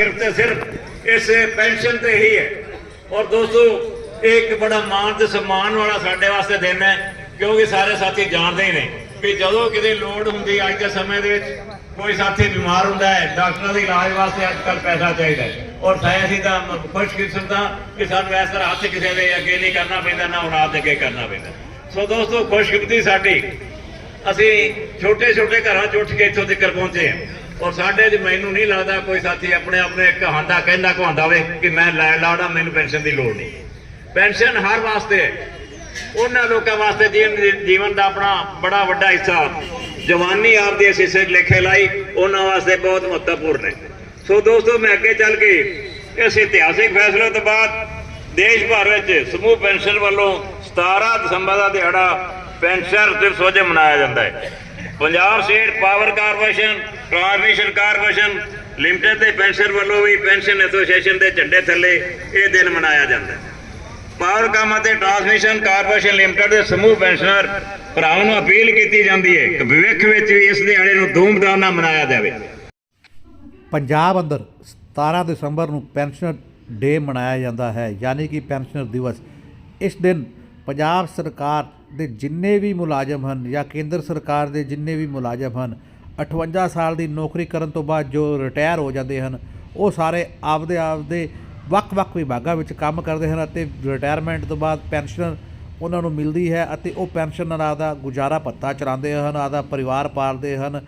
ਸਿਰਫ ਤੇ ਸਿਰਫ ਇਸ ਪੈਨਸ਼ਨ ਤੇ ਹੀ ਹੈ ਔਰ ਦੋਸਤੋ ਇਹ ਬੜਾ ਮਾਣ ਤੇ ਸਨਮਾਨ ਵਾਲਾ ਸਾਡੇ ਵਾਸਤੇ ਦਿਨ ਹੈ ਕਿਉਂਕਿ ਸਾਰੇ ਸਾਥੀ ਜਾਣਦੇ ਹੀ ਨੇ ਵੀ ਜਦੋਂ ਕਿਤੇ ਲੋੜ ਹੁੰਦੀ ਅੱਜ ਦੇ ਸਮੇਂ ਦੇ ਵਿੱਚ ਕੋਈ ਸਾਥੀ ਬਿਮਾਰ ਹੁੰਦਾ ਹੈ ਡਾਕਟਰਾਂ ਦੇ ਇਲਾਜ ਵਾਸਤੇ ਅੱਜ ਕੱਲ ਪੈਸਾ ਚਾਹੀਦਾ ਹੈ ਔਰ ਤਾਂ ਅਸੀਂ ਤਾਂ ਖੁਸ਼ਕਿਸਮਤ ਹਾਂ ਕਿ ਸਾਨੂੰ ਇਸ ਤਰ੍ਹਾਂ ਹੱਥ ਕਿਸੇ ਦੇ ਅੱਗੇ ਨਹੀਂ ਕਰਨਾ ਪੈਂਦਾ ਨਾ ਔਲਾਦ ਅੱਗੇ ਕਰਨਾ ਪੈਂਦਾ ਸੋ ਦੋਸਤੋ ਖੁਸ਼ਕਿਸਮਤੀ ਸਾਡੀ ਅਸੀਂ ਛੋਟੇ ਛੋਟੇ ਘਰਾਂ ਚ ਉੱਠ ਕੇ ਇੱਥੋਂ ਤੱਕ ਪਹੁੰਚੇ ਹਾਂ ਔਰ ਸਾਡੇ ਚ ਮੈਨੂੰ ਨਹੀਂ ਲੱਗਦਾ ਕੋਈ ਸਾਥੀ ਆਪਣੇ ਆਪਣੇ ਕਹਾਂਦਾ ਕਹਿੰਦਾ ਕਹਾਂਦਾ ਵੇ ਕਿ ਮੈਂ ਲੈ ਲਾੜਾ, ਮੈਨੂੰ ਪੈਨਸ਼ਨ ਦੀ ਲੋੜ ਨਹੀਂ। ਪੈਨਸ਼ਨ ਹਰ ਵਾਸਤੇ ਉਹਨਾਂ ਲੋਕਾਂ ਵਾਸਤੇ ਜੀਵਨ ਜੀਵਨ ਦਾ ਆਪਣਾ ਬੜਾ ਵੱਡਾ ਹਿੱਸਾ। ਜਵਾਨੀ ਆਪਦੀ ਇਸ ਹਿੱਸੇ 'ਚ ਲਿਖੇ ਲਾਈ, ਉਹਨਾਂ ਵਾਸਤੇ ਬਹੁਤ ਮਹੱਤਵਪੂਰਨ ਹੈ। ਸੋ ਦੋਸਤੋ, ਮੈਂ ਅੱਗੇ ਚੱਲ ਕੇ ਇਸ ਇਤਿਹਾਸਿਕ ਫੈਸਲੇ ਤੋਂ ਬਾਅਦ ਦੇਸ਼ ਭਰ ਵਿੱਚ ਸਮੂਹ ਪੈਨਸ਼ਨ ਵੱਲੋਂ 17 ਦਸੰਬਰ ਦਾ ਦਿਹਾੜਾ ਪੈਨਸ਼ਨ ਦਿਵਸ ਵਜੋਂ ਮਨਾਇਆ ਜਾਂਦਾ ਹੈ। Punjab state power corporation transmission corporation limited ਦੇ ਪੈਨਸ਼ਨ ਵੱਲੋਂ ਵੀ ਪੈਨਸ਼ਨ ਐਸੋਸੀਏਸ਼ਨ ਦੇ ਝੰਡੇ ਥੱਲੇ ਇਹ ਦਿਨ ਮਨਾਇਆ ਜਾਂਦਾ ਹੈ। ਪਾਵਰ ਕਾਮ ਅਤੇ ਟ੍ਰਾਂਸਮਿਸ਼ਨ ਕਾਰਪੋਰੇਸ਼ਨ ਲਿਮਟਿਡ ਦੇ ਸਮੂਹ ਪੈਨਸ਼ਨਰ ਭਰਾਵਾਂ ਨੂੰ ਅਪੀਲ ਕੀਤੀ ਜਾਂਦੀ ਹੈ ਕਿ ਭਵਿੱਖ ਵਿੱਚ ਵੀ ਇਸ ਦਿਹਾੜੇ ਨੂੰ ਧੂਮਧਾਮ ਨਾਲ ਮਨਾਇਆ ਜਾਵੇ। ਪੰਜਾਬ ਅੰਦਰ 17 ਦਸੰਬਰ ਨੂੰ ਪੈਨਸ਼ਨਰ ਡੇ ਮਨਾਇਆ ਜਾਂਦਾ ਹੈ, ਯਾਨੀ ਕਿ ਪੈਨਸ਼ਨਰ ਦਿਵਸ। ਇਸ ਦਿਨ ਪੰਜਾਬ ਸਰਕਾਰ ਦੇ ਜਿੰਨੇ ਵੀ ਮੁਲਾਜ਼ਮ ਹਨ ਜਾਂ ਕੇਂਦਰ ਸਰਕਾਰ ਦੇ ਜਿੰਨੇ ਵੀ ਮੁਲਾਜ਼ਮ ਹਨ 58 ਸਾਲ ਦੀ ਨੌਕਰੀ ਕਰਨ ਤੋਂ ਬਾਅਦ ਜੋ ਰਿਟਾਇਰ ਹੋ ਜਾਂਦੇ ਹਨ, ਉਹ ਸਾਰੇ ਆਪਦੇ ਆਪਦੇ ਵੱਖ-ਵੱਖ ਵਿਭਾਗਾਂ ਵਿੱਚ ਕੰਮ ਕਰਦੇ ਹਨ ਅਤੇ ਰਿਟਾਇਰਮੈਂਟ ਤੋਂ ਬਾਅਦ ਪੈਨਸ਼ਨ ਉਹਨਾਂ ਨੂੰ ਮਿਲਦੀ ਹੈ ਅਤੇ ਉਹ ਪੈਨਸ਼ਨ ਨਾਲ ਆਪਦਾ ਗੁਜ਼ਾਰਾ ਭੱਤਾ ਚਲਾਉਂਦੇ ਹਨ, ਆਪਦਾ ਪਰਿਵਾਰ ਪਾਲਦੇ ਹਨ,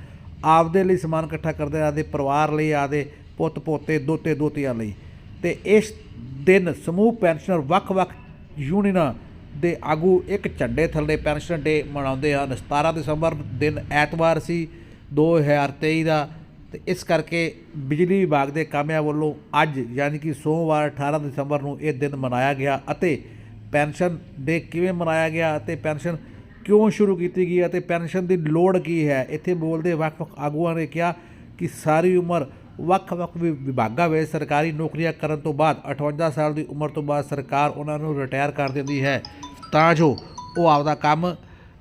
ਆਪਦੇ ਲਈ ਸਮਾਨ ਇਕੱਠਾ ਕਰਦੇ ਹਨ ਪਰਿਵਾਰ ਲਈ, ਆਪਦੇ ਪੁੱਤ ਪੋਤੇ ਦੋਤੇ ਦੋਤੀਆਂ ਲਈ। ਤੇ ਇਸ ਦਿਨ ਸਮੂਹ ਪੈਨਸ਼ਨਰ ਵੱਖ-ਵੱਖ ਯੂਨੀਅਨਾਂ ਦੇ ਆਗੂ ਇੱਕ ਝੰਡੇ ਥੱਲੇ ਪੈਨਸ਼ਨ ਡੇ ਮਨਾਉਂਦੇ ਹਨ। 17 ਦਸੰਬਰ ਦਿਨ ਐਤਵਾਰ ਸੀ 2023 ਦਾ। ਤੇ ਇਸ ਕਰਕੇ ਬਿਜਲੀ ਵਿਭਾਗ ਦੇ ਕਾਮਿਆਂ ਵੱਲੋਂ ਅੱਜ ਯਾਨੀ ਕਿ ਸੋਮਵਾਰ 18 ਦਸੰਬਰ ਨੂੰ ਇਹ ਦਿਨ ਮਨਾਇਆ ਗਿਆ ਅਤੇ ਪੈਨਸ਼ਨ ਡੇ ਕਿਵੇਂ ਮਨਾਇਆ ਗਿਆ ਅਤੇ ਪੈਨਸ਼ਨ ਕਿਉਂ ਸ਼ੁਰੂ ਕੀਤੀ ਗਈ ਅਤੇ ਪੈਨਸ਼ਨ ਦੀ ਲੋੜ ਕੀ ਹੈ? ਇੱਥੇ ਬੋਲਦੇ ਵੱਖ-ਵੱਖ ਆਗੂਆਂ ਨੇ ਕਿਹਾ ਕਿ ਸਾਰੀ ਉਮਰ ਵੱਖ-ਵੱਖ ਵਿ- ਵਿਭਾਗਾਂ ਵਿੱਚ ਸਰਕਾਰੀ ਨੌਕਰੀਆਂ ਕਰਨ ਤੋਂ ਬਾਅਦ 58 ਸਾਲ ਦੀ ਉਮਰ ਤੋਂ ਬਾਅਦ ਸਰਕਾਰ ਉਹਨਾਂ ਨੂੰ ਰਿਟਾਇਰ ਕਰ ਦਿੰਦੀ ਹੈ। ਤਾਂ ਜੋ ਉਹ ਆਪਦਾ ਕੰਮ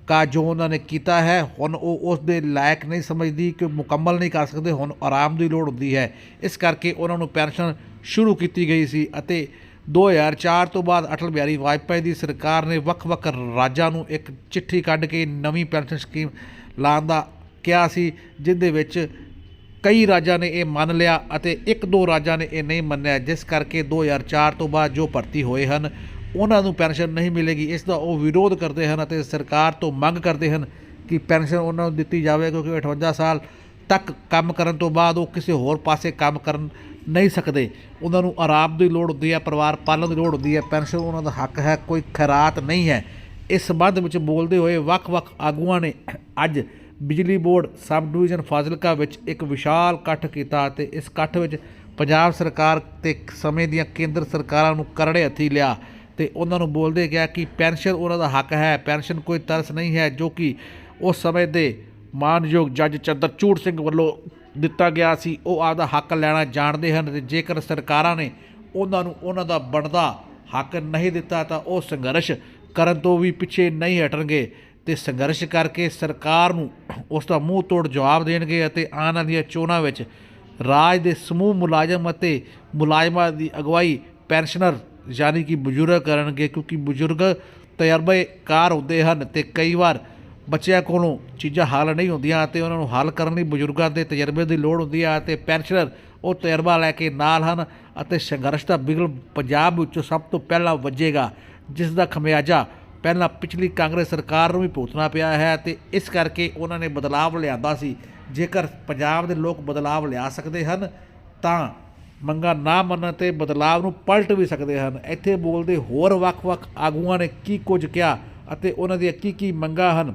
ਕਾ, ਜੋ ਉਹਨਾਂ ਨੇ ਕੀਤਾ ਹੈ, ਹੁਣ ਉਹ ਉਸ ਦੇ ਲਾਇਕ ਨਹੀਂ ਸਮਝਦੀ ਕਿ ਮੁਕੰਮਲ ਨਹੀਂ ਕਰ ਸਕਦੇ, ਹੁਣ ਆਰਾਮ ਦੀ ਲੋੜ ਹੁੰਦੀ ਹੈ। ਇਸ ਕਰਕੇ ਉਹਨਾਂ ਨੂੰ ਪੈਨਸ਼ਨ ਸ਼ੁਰੂ ਕੀਤੀ ਗਈ ਸੀ ਅਤੇ 2004 ਤੋਂ ਬਾਅਦ ਅਟਲ ਬਿਹਾਰੀ ਵਾਜਪਾਈ ਦੀ ਸਰਕਾਰ ਨੇ ਵੱਖ-ਵੱਖ ਰਾਜਾਂ ਨੂੰ ਇੱਕ ਚਿੱਠੀ ਕੱਢ ਕੇ ਨਵੀਂ ਪੈਨਸ਼ਨ ਸਕੀਮ ਲਾਉਣ ਦਾ ਕਿਹਾ ਸੀ, ਜਿੰਦੇ ਵਿੱਚ ਕਈ ਰਾਜਾਂ ਨੇ ਇਹ ਮੰਨ ਲਿਆ ਅਤੇ ਇੱਕ ਦੋ ਰਾਜਾਂ ਨੇ ਇਹ ਨਹੀਂ ਮੰਨਿਆ, ਜਿਸ ਕਰਕੇ 2004 ਤੋਂ ਬਾਅਦ ਜੋ ਭਰਤੀ ਹੋਏ ਹਨ, ਉਹਨਾਂ ਨੂੰ ਪੈਨਸ਼ਨ ਨਹੀਂ ਮਿਲੇਗੀ। ਇਸ ਦਾ ਉਹ ਵਿਰੋਧ ਕਰਦੇ ਹਨ ਅਤੇ ਸਰਕਾਰ ਤੋਂ ਮੰਗ ਕਰਦੇ ਹਨ ਕਿ ਪੈਨਸ਼ਨ ਉਹਨਾਂ ਨੂੰ ਦਿੱਤੀ ਜਾਵੇ, ਕਿਉਂਕਿ 58 ਸਾਲ ਤੱਕ ਕੰਮ ਕਰਨ ਤੋਂ ਬਾਅਦ ਉਹ ਕਿਸੇ ਹੋਰ ਪਾਸੇ ਕੰਮ ਕਰਨ ਨਹੀਂ ਸਕਦੇ। ਉਹਨਾਂ ਨੂੰ ਆਰਾਮ ਦੀ ਲੋੜ ਹੁੰਦੀ ਹੈ, ਪਰਿਵਾਰ ਪਾਲਣ ਦੀ ਲੋੜ ਹੁੰਦੀ ਹੈ, ਪੈਨਸ਼ਨ ਉਹਨਾਂ ਦਾ ਹੱਕ ਹੈ, ਕੋਈ ਖੈਰਾਤ ਨਹੀਂ ਹੈ। ਇਸ ਸੰਬੰਧ ਵਿੱਚ ਬੋਲਦੇ ਹੋਏ ਵੱਖ-ਵੱਖ ਆਗੂਆਂ ਨੇ ਅੱਜ ਬਿਜਲੀ ਬੋਰਡ ਸਬ ਡਿਵੀਜ਼ਨ ਫਾਜ਼ਿਲਕਾ ਵਿੱਚ ਇੱਕ ਵਿਸ਼ਾਲ ਇਕੱਠ ਕੀਤਾ ਅਤੇ ਇਸ ਇਕੱਠ ਵਿੱਚ ਪੰਜਾਬ ਸਰਕਾਰ ਤੇ ਸਮੇਂ ਦੀਆਂ ਕੇਂਦਰ ਸਰਕਾਰਾਂ ਨੂੰ ਕਰੜੇ ਹੱਥੀ ਲਿਆ ਤੇ ਉਹਨਾਂ ਨੂੰ ਬੋਲਦੇ ਗਿਆ ਕਿ ਪੈਨਸ਼ਨ ਉਹਨਾਂ ਦਾ ਹੱਕ ਹੈ, ਪੈਨਸ਼ਨ ਕੋਈ ਤਰਸ ਨਹੀਂ ਹੈ, ਜੋ ਕਿ ਉਸ ਸਮੇਂ ਦੇ ਮਾਨਯੋਗ ਜੱਜ ਚੰਦਰਚੂੜ ਸਿੰਘ ਵੱਲੋਂ ਦਿੱਤਾ ਗਿਆ ਸੀ, ਉਹ ਆਪਦਾ ਹੱਕ ਲੈਣਾ ਜਾਣਦੇ ਹਨ ਤੇ ਜੇਕਰ ਸਰਕਾਰਾਂ ਨੇ ਉਹਨਾਂ ਨੂੰ ਉਹਨਾਂ ਦਾ ਬਣਦਾ ਹੱਕ ਨਹੀਂ ਦਿੱਤਾ ਤਾਂ ਉਹ ਸੰਘਰਸ਼ ਕਰਨ ਤੋਂ ਵੀ ਪਿੱਛੇ ਨਹੀਂ ਹਟਣਗੇ। ਤੇ ਸੰਘਰਸ਼ ਕਰਕੇ ਸਰਕਾਰ ਨੂੰ ਉਸ ਦਾ ਮੂੰਹ ਤੋੜ ਜਵਾਬ ਦੇਣਗੇ ਅਤੇ ਆਉਣ ਵਾਲੀਆਂ ਚੋਣਾਂ ਵਿੱਚ ਰਾਜ ਦੇ ਸਮੂਹ ਮੁਲਾਜ਼ਮ ਅਤੇ ਮੁਲਾਜ਼ਮਾਂ ਦੀ ਅਗਵਾਈ ਪੈਨਸ਼ਨਰ ਯਾਨੀ ਕਿ ਬਜ਼ੁਰਗ ਕਰਨਗੇ ਕਿਉਂਕਿ ਬਜ਼ੁਰਗ ਤਜਰਬੇਕਾਰ ਹੁੰਦੇ ਹਨ ਤੇ ਕਈ ਵਾਰ ਬੱਚਿਆਂ ਕੋਲੋਂ ਚੀਜ਼ਾਂ ਹੱਲ ਨਹੀਂ ਹੁੰਦੀਆਂ ਤੇ ਉਹਨਾਂ ਨੂੰ ਹੱਲ ਕਰਨ ਲਈ ਬਜ਼ੁਰਗਾਂ ਦੇ ਤਜਰਬੇ ਦੀ ਲੋੜ ਹੁੰਦੀ ਹੈ ਤੇ ਪੈਨਸ਼ਨਰ ਉਹ ਤਜਰਬਾ ਲੈ ਕੇ ਨਾਲ ਹਨ ਅਤੇ ਸੰਘਰਸ਼ ਦਾ ਬਿਗਲ ਪੰਜਾਬ ਵਿੱਚੋਂ ਸਭ ਤੋਂ ਪਹਿਲਾਂ ਵੱਜੇਗਾ, ਜਿਸ ਦਾ ਖਮਿਆਜਾ ਪਹਿਲਾਂ ਪਿਛਲੀ ਕਾਂਗਰਸ ਸਰਕਾਰ ਨੂੰ ਵੀ ਭੁਗਤਣਾ ਪਿਆ ਹੈ ਤੇ ਇਸ ਕਰਕੇ ਉਹਨਾਂ ਨੇ ਬਦਲਾਵ ਲਿਆਂਦਾ ਸੀ। ਜੇਕਰ ਪੰਜਾਬ ਦੇ ਲੋਕ ਬਦਲਾਵ ਲਿਆ ਸਕਦੇ ਹਨ, ਤਾਂ ਮੰਗਾ ਨਾ ਮੰਨਣ ਤੇ ਬਦਲਾਵ ਨੂੰ ਪਲਟ ਵੀ ਸਕਦੇ ਹਨ। ਇੱਥੇ ਬੋਲਦੇ ਹੋਰ ਵੱਖ-ਵੱਖ ਆਗੂਆਂ ਨੇ ਕੀ ਕੁਝ ਕਿਹਾ ਅਤੇ ਉਹਨਾਂ ਦੀਆਂ ਕੀ ਕੀ ਮੰਗਾਂ ਹਨ।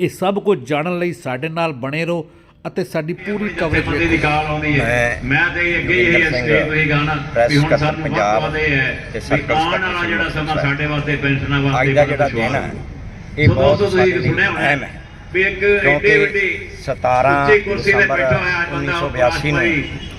ਇਹ ਸਭ ਕੁਝ ਜਾਣਨ ਲਈ ਸਾਡੇ ਨਾਲ ਬਣੇ ਰਹੋ। ਅਤੇ ਸਾਡੀ ਪੂਰੀ ਕਵਰੇਜ ਬੰਦੇ ਦੀ ਕਾਲ ਆਉਂਦੀ ਹੈ ਮੈਂ ਤੇ ਅੱਗੇ ਹੀ ਇਹ ਸਟੇਜ ਤੋਂ ਹੀ ਗਾਣਾ ਵੀ ਹੁਣ ਸਾਨੂੰ ਪੰਜਾਬ ਪੰਜਾਬ ਦੇ ਹੈ ਤੇ ਸਰਕਲ ਆਉਣ ਵਾਲਾ ਜਿਹੜਾ ਸਮਾਂ। ਸਾਡੇ ਵਾਸਤੇ ਪੈਨਸ਼ਨਾਂ ਵਾਸਤੇ ਅੱਜ ਜਿਹੜਾ ਦਿਨ ਹੈ। ਇਹ ਸੋ ਬਹੁਤ ਤੁਸੀਂ ਸੁਣਿਆ ਹੋਣਾ ਵੀ ਇੱਕ ਏਡੇ ਵੱਡੇ 17 ਉੱਚੀ ਕੁਰਸੀ ਤੇ ਦਸੰਬਰ ਬੈਠਾ ਹੋਇਆ ਬੰਦਾ 1982 ਨੂੰ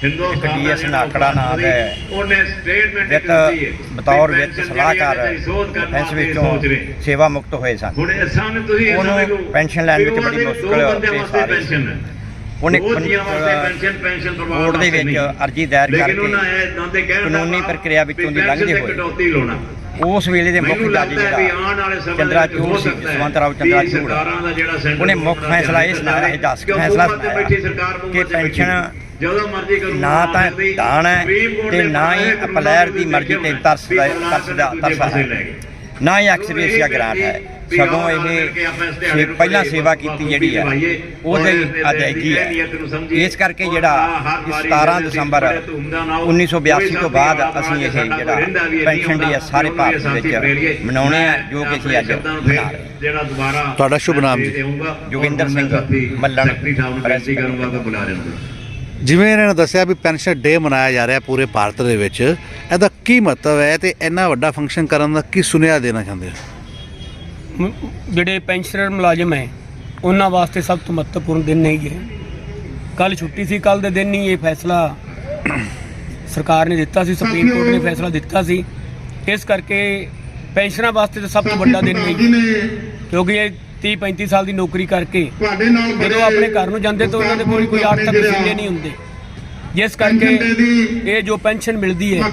ਹਿੰਦੁਸਤਾਨ ਇੱਕ ਜਿਹੜਾ ਨਾਕੜਾ ਨਾਂ ਦਾ ਹੈ। ਉਹਨੇ ਸਟੇਟਮੈਂਟ ਦਿੱਤੀ ਹੈ ਬਤੌਰ ਵੀ ਵਿੱਤ ਪੈਨਸ਼ਨ ਸਲਾਹਕਾਰ ਵਾਸਤੇ ਵਿੱਚੋਂ। ਸੇਵਾ ਮੁਕਤ ਹੋਏ ਸਨ ਤੁਸੀਂ ਉਹਨੂੰ ਪੈਨਸ਼ਨ ਲੈਣ ਵਿੱਚ ਬੜੀ ਮੁਸ਼ਕਲ ਦੋ ਹੈ ਉਹਨੇ ਦੋ ਪੈਨਸ਼ਨ ਪੈਨਸ਼ਨ ਕੋਰਟ ਦੇ ਵਿੱਚ। ਅਰਜੀ ਦਾਇਰ ਕਰਕੇ ਇਹ ਦਾ ਕਾਨੂੰਨੀ ਪ੍ਰਕਿਰਿਆ ਵਿੱਚੋਂ ਦੀ ਲੰਘਦੇ ਹੋਏ। ਉਸ ਵੇਲੇ ਦੇ ਮੁੱਖ ਜੱਜ ਜਿਹੜਾ ਚੰਦਰਾ ਦੇ ਸੀ ਸਕਦਾ ਹੈ ਜਸਵੰਤ ਰਾਓ ਵੀ ਚੰਦਰਾ ਚੂੜ ਸਰਕਾਰਾਂ ਦਾ ਜਿਹੜਾ ਸੈਂਟਰ ਉਹਨੇ ਮੁੱਖ ਦਾ ਫੈਸਲਾ ਇਹ ਸੁਣਾਇਆ, ਦਸ ਕਿਉਂ ਫੈਸਲਾ ਕਿ। ਪੈਨਸ਼ਨ ਜਦੋਂ ਮਰਜ਼ੀ ਕਰੂ ਨਾ ਤਾਂ ਦਾਨ ਹੈ ਤੇ ਨਾ ਹੀ ਅਪਲੈਰ ਦੀ ਮਰਜ਼ੀ ਤੇ ਤਰਸ ਦਾ ਤਰਸ ਦਾ ਤਰਸ ਹੈ ਨਾ ਹੀ ਐਕਸਪੀਰੀਆ ਗ੍ਰਾਂਟ ਹੈ ਸਗੋਂ ਇਹ ਸੇ- ਪਹਿਲਾਂ ਸੇਵਾ ਕੀਤੀ ਜਿਹੜੀ ਹੈ ਉਹਦੇ ਅਦਾਇਗੀ ਹੈ ਇਸ ਕਰਕੇ ਜਿਹੜਾ 17 ਦਸੰਬਰ 1982 ਤੋਂ ਬਾਅਦ ਅਸੀਂ ਇਹ ਜਿਹੜਾ ਪੈਨਸ਼ਨ ਡੇ ਸਾਰੇ ਭਾਰਤ ਵਿੱਚ ਮਨਾਉਣੇ ਆ ਜੋ ਕਿ ਅਸੀਂ ਅੱਜ ਮਨਾ ਰਹੇ ਹਾਂ। ਜਿਹੜਾ ਦੁਬਾਰਾ ਤੁਹਾਡਾ ਸ਼ੁਭ ਨਾਮ ਜੀ? ਜੋਗਿੰਦਰ ਸਿੰਘ ਮੱਲਣ, ਕਰੂੰਗਾ ਬੁਲਾ ਜਿਵੇਂ ਇਹਨਾਂ ਨੇ ਦੱਸਿਆ ਵੀ ਪੈਨਸ਼ਨ ਡੇ ਮਨਾਇਆ ਜਾ ਰਿਹਾ ਪੂਰੇ ਭਾਰਤ ਦੇ ਵਿੱਚ ਇਹਦਾ ਕੀ ਮਹੱਤਵ ਹੈ ਤੇ ਇੰਨਾ ਵੱਡਾ ਫੰਕਸ਼ਨ ਕਰਨ ਦਾ ਕੀ ਸੁਨੇਹਾ ਦੇਣਾ ਚਾਹੁੰਦੇ ਹੋ? ਜਿਹੜੇ ਪੈਨਸ਼ਨਰ ਮੁਲਾਜ਼ਮ ਹੈ ਉਹਨਾਂ ਵਾਸਤੇ ਸਭ ਤੋਂ ਮਹੱਤਵਪੂਰਨ ਦਿਨ ਨਹੀਂ ਹੈ। ਕੱਲ ਛੁੱਟੀ ਸੀ ਕੱਲ ਦੇ ਦਿਨ ਹੀ ਇਹ ਫੈਸਲਾ ਸਰਕਾਰ ਨੇ ਦਿੱਤਾ ਸੀ ਸੁਪਰੀਮ ਕੋਰਟ ਨੇ ਫੈਸਲਾ ਦਿੱਤਾ ਸੀ। ਇਸ ਕਰਕੇ ਪੈਨਸ਼ਨਰਾਂ ਵਾਸਤੇ ਤਾਂ ਸਭ ਤੋਂ ਵੱਡਾ ਦਿਨ ਨਹੀਂ ਕਿਉਂਕਿ ਇਹ 30 35 ਸਾਲ ਦੀ ਨੌਕਰੀ ਕਰਕੇ ਜਦੋਂ ਆਪਣੇ ਘਰ ਨੂੰ ਜਾਂਦੇ ਤਾਂ ਉਹਨਾਂ ਦੇ ਕੋਲ ਕੋਈ ਆਰਥਿਕ ਵਸੀਲੇ ਨਹੀਂ ਹੁੰਦੇ। ਜਿਸ ਕਰਕੇ ਇਹ ਜੋ ਪੈਨਸ਼ਨ ਮਿਲਦੀ ਹੈ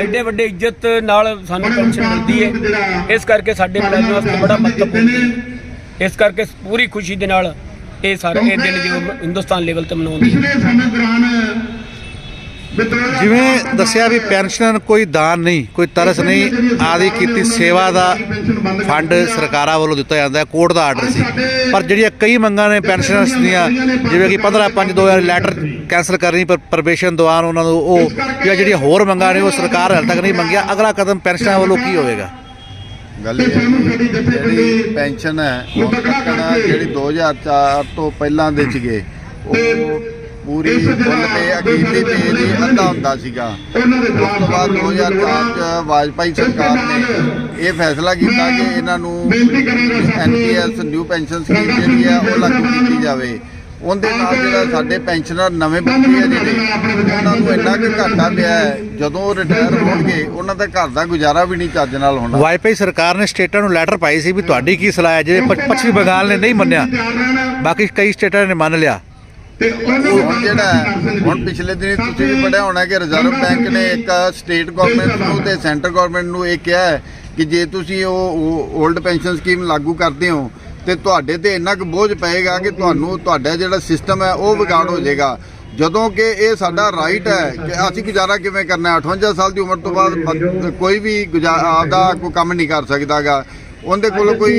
ਐਡੇ ਵੱਡੇ ਇੱਜ਼ਤ ਨਾਲ ਸਾਨੂੰ ਪੈਨਸ਼ਨ ਮਿਲਦੀ ਹੈ। ਇਸ ਕਰਕੇ ਸਾਡੇ ਮੁਲਾਜ਼ਮਾਂ ਵਾਸਤੇ ਬੜਾ ਮਹੱਤਵਪੂਰਨ ਹੈ। ਇਸ ਕਰਕੇ ਪੂਰੀ ਖੁਸ਼ੀ ਦੇ ਨਾਲ ਇਹ ਸਾਰਾ ਇਹ ਦਿਨ ਜੋ ਹਿੰਦੁਸਤਾਨ ਲੈਵਲ ਤੇ ਮਨਾਉਂਦੇ ਪਿਛਲੇ ਸਮੇਂ ਦੌਰਾਨ ਵਿਤੋੜਾ ਜਿਵੇਂ ਦੱਸਿਆ ਵੀ ਪੈਨਸ਼ਨ ਕੋਈ ਦਾਨ ਨਹੀਂ ਕੋਈ ਤਰਸ ਨਹੀਂ ਆਦੀ ਕੀਤੀ ਸੇਵਾ ਦਾ ਫੰਡ ਸਰਕਾਰਾਂ ਵੱਲੋਂ ਦਿੱਤਾ ਜਾਂਦਾ ਹੈ ਕੋਰਟ ਦਾ ਆਰਡਰ ਸੀ। ਪਰ ਜਿਹੜੀਆਂ ਕਈ ਮੰਗਾਂ ਨੇ ਪੈਨਸ਼ਨਰਸ ਦੀਆਂ ਜਿਵੇਂ ਕਿ 15 5 2000 ਲੈਟਰ ਕੈਂਸਲ ਕਰਨੀ ਪਰ ਪ੍ਰਵੇਸ਼ਨ ਦੌਰਾਨ ਉਹਨਾਂ ਨੂੰ ਉਹ ਜਾਂ ਜਿਹੜੀਆਂ ਹੋਰ ਮੰਗਾਂ ਨੇ ਉਹ ਸਰਕਾਰ ਹਾਲੇ ਤੱਕ ਨਹੀਂ ਮੰਗੀਆਂ। ਅਗਲਾ ਕਦਮ ਪੈਨਸ਼ਨਰਾਂ ਵੱਲੋਂ ਕੀ ਹੋਵੇਗਾ? ਗੱਲ ਇਹ ਜਿਹੜੀ ਪੈਨਸ਼ਨ ਹੈ ਨਾ ਜਿਹੜੀ 2004 ਤੋਂ ਪਹਿਲਾਂ ਦੇ ਸੀਗੇ ਉਹ ਪੂਰੀ ਫੁੱਲ ਤੇ ਅਖੀਰਲੀ ਪੇ ਦੀ ਅੱਧਾ ਹੁੰਦਾ ਸੀਗਾ। ਉਹਨਾਂ ਦੇ ਉਸ ਤੋਂ ਬਾਅਦ 2004 ਚ ਵਾਜਪਾਈ ਸਰਕਾਰ ਨੇ ਇਹ ਫੈਸਲਾ ਕੀਤਾ ਕਿ ਇਹਨਾਂ ਨੂੰ ਐਨਪੀਐਸ ਨਿਊ ਪੈਨਸ਼ਨ ਸਕੀਮ ਜਿਹੜੀ ਹੈ ਉਹ ਲਾਗੂ ਕੀਤੀ ਜਾਵੇ। ਉਹਦੇ ਨਾਲ ਜਿਹੜਾ ਸਾਡੇ ਪੈਨਸ਼ਨਰ ਨਵੇਂ ਬੱਚੇ ਆ ਜਿਹੜੇ ਉਹਨਾਂ ਨੂੰ ਇੰਨਾ ਕੁ ਘਾਟਾ ਪਿਆ ਹੈ ਜਦੋਂ ਉਹ ਰਿਟਾਇਰ ਹੋਣਗੇ ਉਹਨਾਂ ਦਾ ਘਰ ਦਾ ਗੁਜ਼ਾਰਾ ਵੀ ਨਹੀਂ ਚੱਜ ਨਾਲ ਹੋਣਾ। ਵਾਈਪਾਈ ਸਰਕਾਰ ਨੇ ਸਟੇਟਾਂ ਨੂੰ ਲੈਟਰ ਪਾਈ ਸੀ ਵੀ ਤੁਹਾਡੀ ਕੀ ਸਲਾਹ ਹੈ ਜਿਹੜੇ ਪੱਛਮੀ ਬੰਗਾਲ ਨੇ ਨਹੀਂ ਮੰਨਿਆ। ਬਾਕੀ ਕਈ ਸਟੇਟਾਂ ਨੇ ਮੰਨ ਲਿਆ। ਤੇ ਹੁਣ ਜਿਹੜਾ ਹੁਣ ਪਿਛਲੇ ਦਿਨੀ ਤੁਸੀਂ ਵੀ ਪੜਿਆ ਹੋਣਾ ਕਿ ਰਿਜ਼ਰਵ ਬੈਂਕ ਨੇ ਇੱਕ ਸਟੇਟ ਗਵਰਨਮੈਂਟ ਨੂੰ ਤੇ ਸੈਂਟਰ ਗਵਰਨਮੈਂਟ ਨੂੰ ਇਹ ਕਿਹਾ ਹੈ ਕਿ ਜੇ ਤੁਸੀਂ ਉਹ 올ਡ ਪੈਨਸ਼ਨ ਸਕੀਮ ਲਾਗੂ ਕਰਦੇ ਹੋ ਤੇ ਤੁਹਾਡੇ ਤੇ ਇੰਨਾ ਕੁ ਬੋਝ ਪਏਗਾ ਕਿ ਤੁਹਾਨੂੰ ਤੁਹਾਡਾ ਜਿਹੜਾ ਸਿਸਟਮ ਹੈ ਉਹ ਵਿਗਾੜ ਹੋ ਜਾਏਗਾ। ਜਦੋਂ ਕਿ ਇਹ ਸਾਡਾ ਰਾਈਟ ਹੈ ਕਿ ਅਸੀਂ ਗੁਜ਼ਾਰਾ ਕਿਵੇਂ ਕਰਨਾ ਹੈ? 58 ਸਾਲ ਦੀ ਉਮਰ ਤੋਂ ਬਾਅਦ ਕੋਈ ਵੀ ਆਪਦਾ ਕੋਈ ਕੰਮ ਨਹੀਂ ਕਰ ਸਕਦਾਗਾ। ਉਹਦੇ ਕੋਲ ਕੋਈ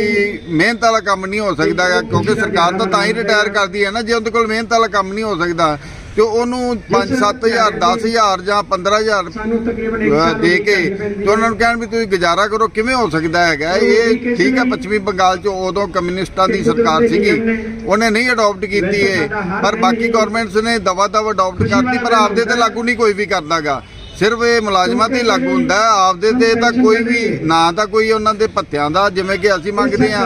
ਮਿਹਨਤ ਵਾਲਾ ਕੰਮ ਨਹੀਂ ਹੋ ਸਕਦਾਗਾ ਕਿਉਂਕਿ ਸਰਕਾਰ ਤਾਂ ਤਾਂ ਹੀ ਰਿਟਾਇਰ ਕਰਦੀ ਹੈ ਨਾ ਜੇ ਉਹਦੇ ਕੋਲ ਮਿਹਨਤ ਵਾਲਾ ਕੰਮ ਨਹੀਂ ਹੋ ਸਕਦਾ ਤੇ ਉਹਨੂੰ 5-7000 10000 ਜਾਂ 15000 ਅਹ ਦੇ ਕੇ ਤੇ ਉਹਨਾਂ ਨੂੰ ਕਹਿਣ ਵੀ ਤੁਸੀਂ ਗੁਜ਼ਾਰਾ ਕਰੋ ਕਿਵੇਂ ਹੋ ਸਕਦਾ ਹੈਗਾ? ਇਹ ਠੀਕ ਹੈ ਪੱਛਮੀ ਬੰਗਾਲ 'ਚ ਉਦੋਂ ਕਮਿਊਨਿਸਟਾਂ ਦੀ ਸਰਕਾਰ ਸੀਗੀ ਉਹਨੇ ਨਹੀਂ ਅਡਾਪਟ ਕੀਤੀ ਇਹ ਪਰ ਬਾਕੀ ਗਵਰਨਮੈਂਟਸ ਨੇ ਦਵਾ ਦਵਾ ਅਡਾਪਟ ਕਰਤੀ ਪਰ ਆਪਦੇ ਤੇ ਲਾਗੂ ਨਹੀਂ ਕੋਈ ਵੀ ਕਰਦਾਗਾ ਸਿਰਫ ਇਹ ਮੁਲਾਜ਼ਮਾਂ ਤੇ ਹੀ ਲਾਗੂ ਹੁੰਦਾ ਹੈ। ਆਪਦੇ ਤੇ ਤਾਂ ਕੋਈ ਵੀ ਨਾ ਤਾਂ ਕੋਈ ਉਹਨਾਂ ਦੇ ਭੱਤਿਆਂ ਦਾ ਜਿਵੇਂ ਕਿ ਅਸੀਂ ਮੰਗਦੇ ਆ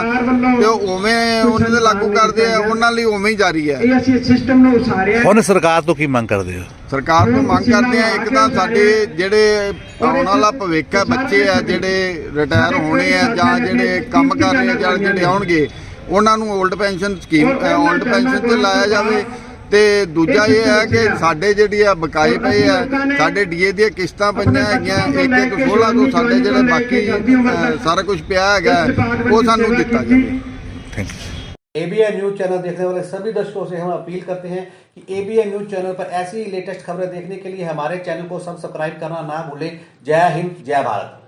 ਤੇ ਉਹ ਉਵੇਂ ਉਹਨਾਂ ਦੇ ਲਾਗੂ ਕਰਦੇ ਆ ਉਹਨਾਂ ਲਈ ਉਵੇਂ ਹੀ ਜਾਰੀ ਹੈ। ਇਹ ਅਸੀਂ ਸਿਸਟਮ ਨੂੰ ਉਸਾਰਿਆ। ਹੁਣ ਸਰਕਾਰ ਤੋਂ ਕੀ ਮੰਗ ਕਰਦੇ ਹੋ? ਸਰਕਾਰ ਤੋਂ ਮੰਗ ਕਰਦੇ ਆ ਇੱਕ ਤਾਂ ਸਾਡੇ ਜਿਹੜੇ ਆਉਣ ਵਾਲਾ ਭਵਿੱਖ ਹੈ ਬੱਚੇ ਆ ਜਿਹੜੇ ਰਿਟਾਇਰ ਹੋਣੇ ਆ ਜਾਂ ਜਿਹੜੇ ਕੰਮ ਕਰ ਰਹੇ ਆ ਜਾਂ ਜਿਹੜੇ ਆਉਣਗੇ ਉਹਨਾਂ ਨੂੰ old pension scheme old pension ਤੇ ਲਾਇਆ ਜਾਵੇ। ਤੇ ਦੂਜਾ ਇਹ ਹੈ ਕਿ ਸਾਡੇ ਜਿਹੜੀ ਆ ਬਕਾਏ ਪਏ ਆ ਸਾਡੇ ਡੀਏ ਦੀਆਂ ਕਿਸ਼ਤਾਂ ਪਈਆਂ ਹੈਗੀਆਂ ਇੱਕ ਇੱਕ 16 ਤੋਂ ਸਾਡੇ ਜਿਹੜੇ ਬਾਕੀ ਅ, ਸਾਰਾ ਕੁਝ ਪਿਆ ਹੈਗਾ ਉਹ ਸਾਨੂੰ ਦਿੱਤਾ ਜਾਵੇ thank you ABN news channel देखने वाले सभी दर्शकों से हम अपील करते हैं कि एबीएन न्यूज चैनल पर ऐसी ही लेटेस्ट खबरें देखने के लिए हमारे चैनल को सब्सक्राइब करना ना भूलें जय हिंद जय भारत